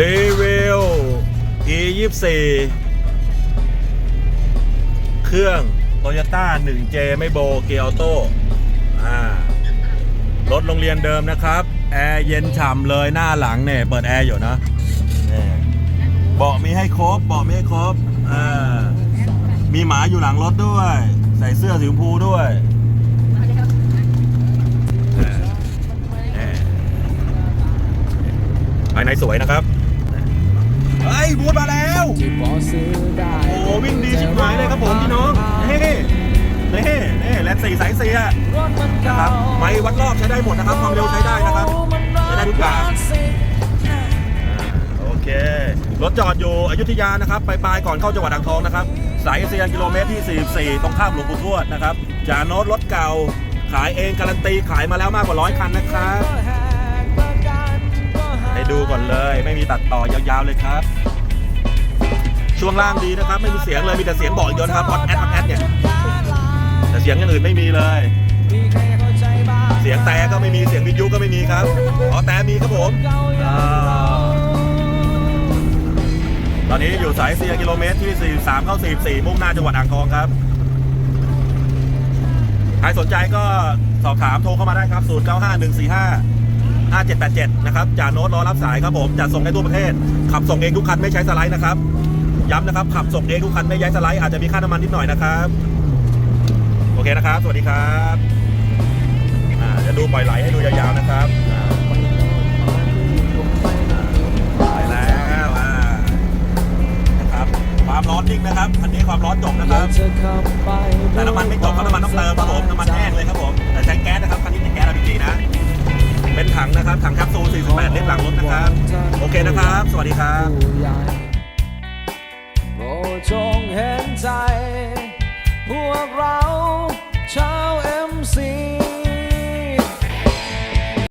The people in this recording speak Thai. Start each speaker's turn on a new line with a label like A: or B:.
A: รีวิว e 2 4 เครื่อง Toyota 1J ไม่โบเกียร์ออโต้รถโรงเรียนเดิมนะครับ แอร์เย็นฉ่ำเลยหน้าหลังเนี่ย เปิดแอร์อยู่นะเบาะมีให้ครบเบาะมีให้ครบมีหมาอยู่หลังรถด้วย ใส่เสื้อสีชมพูด้วยภายในสวยนะครับ เฮ้ยบูธมาแล้ว
B: ที่พอซื้อได้
A: โอ้โหวิ่งดีชิบหายเลยครับผมพี่น้องเฮ้เน่เน่แลนสี่สายเสีย
B: รถมัน
A: นะ
B: เก่า
A: ครับไม่วัดรอบใช้ได้หมดนะครับ ความเร็วใช้ได้นะครับใช้ได้ทุกอย่างโอเครถจอดอยู่อยุธยานะครับไปปลายๆก่อนเข้าจังหวัดอ่างทองนะครับ สายเอเชียกิโลเมตรที่ 44 ตรงข้ามหลวงปู่ทวดนะครับจาโนตรถเก่าขายเองการันตีขายมาแล้วมากกว่าร้อยคันนะครับ ม่มีตัดต่อยาวๆเลยครับ ช่วงล่างดีนะครับ ไม่มีเสียงเลยมีแต่เสียงบอกอย่างเดียวนะครับออดแอดออดแอดเนี่ยแต่เสียงอย่างอื่นไม่มีเลย เสียงแต่ก็ไม่มีเสียงวิทยุก็ไม่มีครับอ๋อแต่มีครับผมตอนนี้อยู่สายเซียกิโลเมตรที่ 43 เข้า 44 มุ่งหน้าจังหวัดอ่างทองครับ ใครสนใจก็สอบถามโทรเข้ามาได้ครับ 095145 5787 นะครับจ่าโน้ตรอรับสายครับผมจัดส่งได้ทั่วประเทศ ขับส่งเองทุกคันไม่ใช้สไลด์นะครับ ย้ำนะครับขับส่งเองทุกคันไม่ใช้สไลด์อาจจะมีค่าน้ำมันนิดหน่อยนะครับ โอเคนะครับ สวัสดีครับอ่าเดี๋ยวดูปล่อยไหลให้ดูยาวๆนะครับไปแล้วนะครับ ความร้อนนิ่งนะครับคันนี้ความร้อนจบนะครับ แต่น้ำมันไม่จบครับน้ำมันต้องเติม แคปซูล48เลิตรหลังรถนะครับ โอเคนะครับ สวัสดีครับ